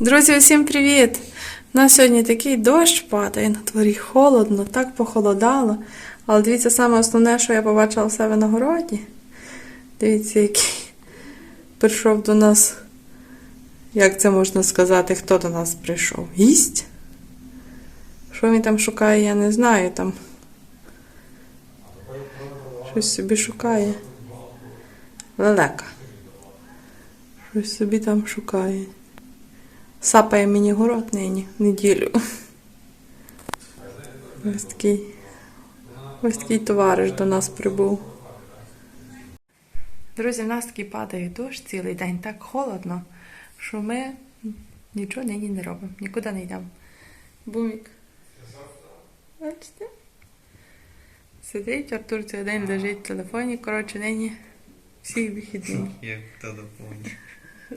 Друзі, усім привіт! У нас сьогодні такий дощ падає, на дворі холодно, так похолодало. Але дивіться, саме основне, що я побачила в себе на городі. Дивіться, який прийшов до нас. Як це можна сказати, хто до нас прийшов? Гість? Що він там шукає, я не знаю. Там щось собі шукає. Лелека. Щось собі там шукає. Сапає мені город нині, неділю. Ось такий, ось такий товариш до нас прибув. Друзі, в нас такий падає дощ цілий день, так холодно, що ми нічого нині не робимо, нікуди не йдемо. Бумік. Бачите? Сидить, Артур цілий день лежить в телефоні. Коротше, нині всі вихідні. Як телефоні.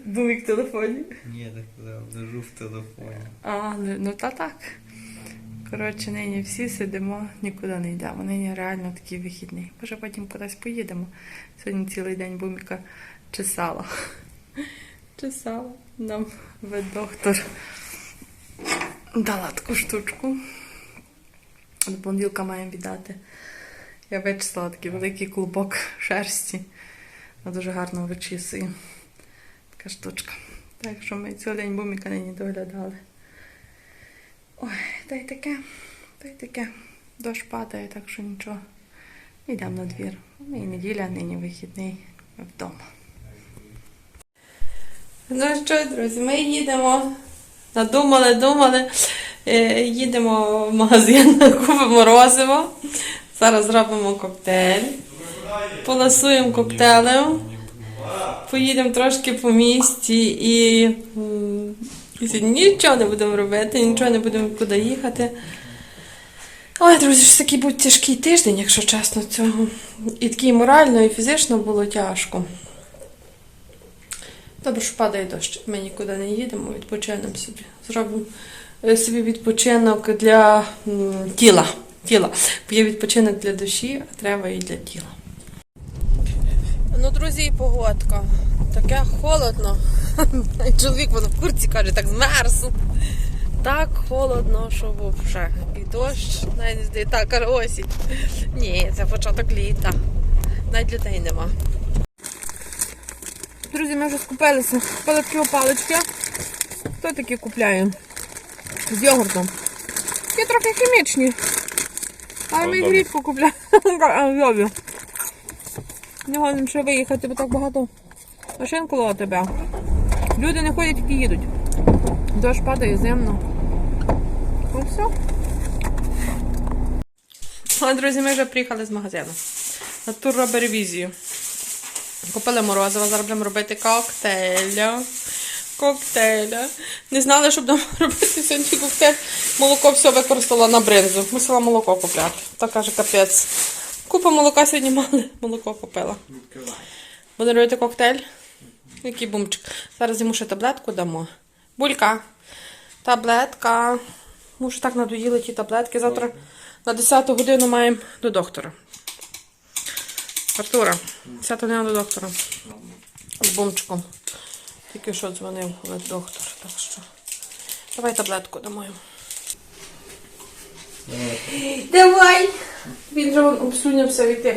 Бумік в телефоні. Ні, я так казав, лежу в телефоні. А, ну та так. Коротше, нині всі сидимо, нікуди не йдемо. Нині реально такий вихідний. Може потім кудись поїдемо. Сьогодні цілий день буміка чесала. Чесала. Нам ветдоктор дала таку штучку. До понеділка маємо віддати. Я вичислила такий великий клубок шерсті. Вона дуже гарно вичісує. Така штучка. Так що ми цілий день буміка нині доглядали. Ой, та й таке, та й таке. Дощ падає, так що нічого. Йдемо на двір. Ну і неділя, нині вихідний вдома. Ну що, друзі, ми їдемо. Надумали, думали. Е, Їдемо в магазин, купимо морозиво. Зараз зробимо коктейль. Поласуємо коктейлем. Поїдемо трошки по місті і, і нічого не будемо робити, нічого не будемо куди їхати. Ой, друзі, ж такий був тяжкий тиждень, якщо чесно, цього. І такий морально, і фізично було тяжко. Добре, що падає дощ. Ми нікуди не їдемо, відпочинемо собі. Зробимо е, собі відпочинок для тіла. тіла. Бо є відпочинок для душі, а треба і для тіла. Ну, друзі, і погодка. Таке холодно. Чоловік воно в курці каже, так змерз. Так холодно, що вовше. І дощ, навіть не здає. Так, каже, осінь. Ні, це початок літа. Навіть людей нема. Друзі, ми вже скупилися. Купили такі палички. Хто такі купляє? З йогуртом. Такі трохи хімічні. Але ми їх рідко купляємо. Не годен ще виїхати, бо так багато машин коло тебе. Люди не ходять, тільки їдуть. Дощ падає зимно. Ось все. А, друзі, ми вже приїхали з магазину. Натур робить ревізію. Купили морозиво, зараз будемо робити коктейля. Коктейля. Не знали, що будемо робити сьогодні коктейль. Молоко все використала на бринзу. Мусила молоко купляти. Так каже капець. Купа молока сьогодні мали, молоко купила. Будемо робити коктейль. Який бумчик. Зараз йому ще таблетку дамо. Булька. Таблетка. Мушу так надоїли ті таблетки. Завтра на 10 годину маємо до доктора. Артура, 10 година до доктора. З бумчиком. Тільки що дзвонив доктор. Так що. Давай таблетку дамо йому. Давай! Він же вон обсунявся від тих.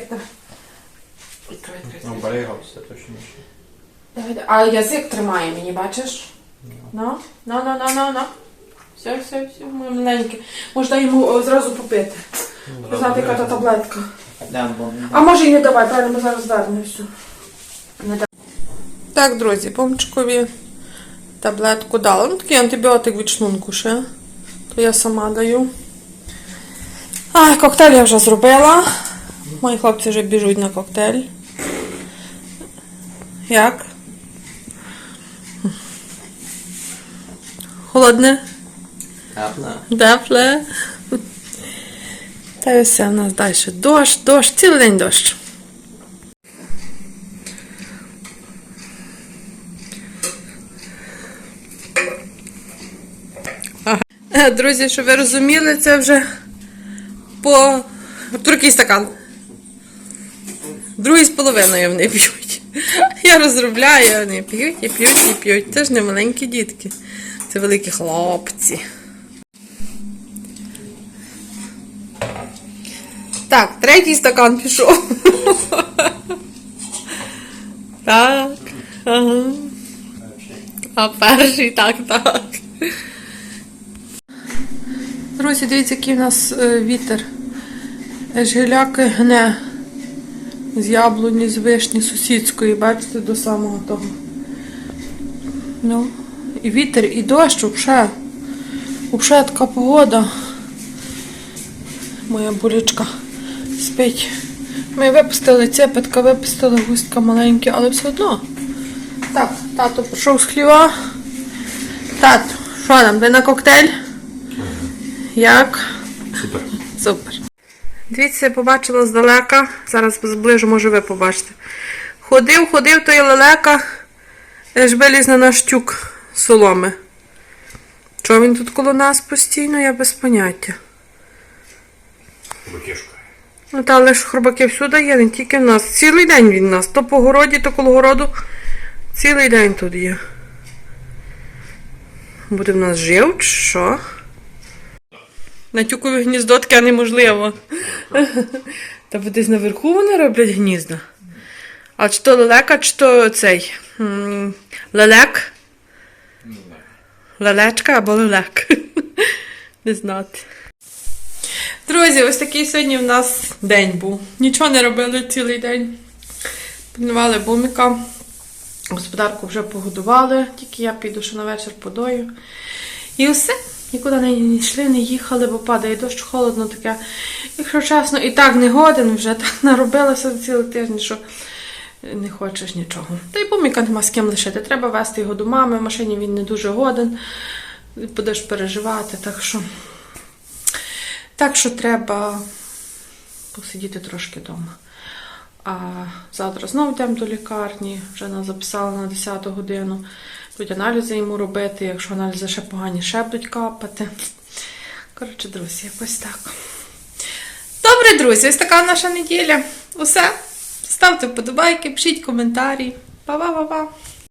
Відкривай, відкривай. Ну, берегався. Давай, давай. А язик тримає мені, бачиш? Ну, ну, ну, ну, ну, ну. Все, все, все, моє маленьке. Можна йому о, зразу попити. Знати, яка та таблетка. А може і не давай, правильно, ми зараз вернемо все. Не давай. Так, друзі, помчикові таблетку дала. Ну, такий антибіотик від шлунку ще. То я сама даю. А, коктейль я вже зробила. Мої хлопці вже біжуть на коктейль. Як? Холодне? Тепле. Тепле. Та й все, у нас далі дощ, дощ, цілий день дощ. Друзі, щоб ви розуміли, це вже по туркий стакан. Другий з половиною вони п'ють. Я розробляю, вони п'ють і п'ють і п'ють. Це ж не маленькі дітки. Це великі хлопці. Так, третій стакан пішов. Так. Ага. А перший так, так. Друзі, дивіться, який у нас е, вітер. Аж гне з яблуні, з вишні сусідської, бачите, до самого того. Ну, і вітер, і дощ, взагалі. Взагалі така погода. Моя булечка спить. Ми випустили цепетка, випустили густка маленькі, але все одно. Так, тато прийшов з хліва. Тато, що нам, де на коктейль? Як? Супер. Супер. Дивіться, я побачила здалека. Зараз зближу, може ви побачите. Ходив, ходив той лелека, аж виліз на наш тюк соломи. Чого він тут коло нас постійно, я без поняття. Букішка. Ну та але ж хробаки всюди є, не тільки в нас. Цілий день він в нас. То по городі, то коло городу. Цілий день тут є. Буде в нас жив, чи що? На тюкові гніздо таке неможливо. Та бо десь наверху вони роблять гнізда. А чи то лелека, чи то цей. Лелек? Лелечка або лелек. Не знати. Друзі, ось такий сьогодні в нас день був. Нічого не робили цілий день. Пільнували буміка. Господарку вже погодували, тільки я піду ще на вечір подою. І все. Нікуди не йшли, не їхали, бо падає дощ, холодно таке. Якщо чесно, і так не годен, вже так наробилося цілий тиждень, що не хочеш нічого. Та й буміка нема з ким лишити. Треба вести його до мами, в машині він не дуже годен. Будеш переживати, так що. Так що треба посидіти трошки вдома. А завтра знову йдемо до лікарні, вже нас записали на 10 годину. Будуть аналізи йому робити, якщо аналізи ще погані, ще будуть капати. Коротше, друзі, якось так. Добре, друзі, ось така наша неділя. Усе. Ставте вподобайки, пишіть коментарі. Па-па-па-па.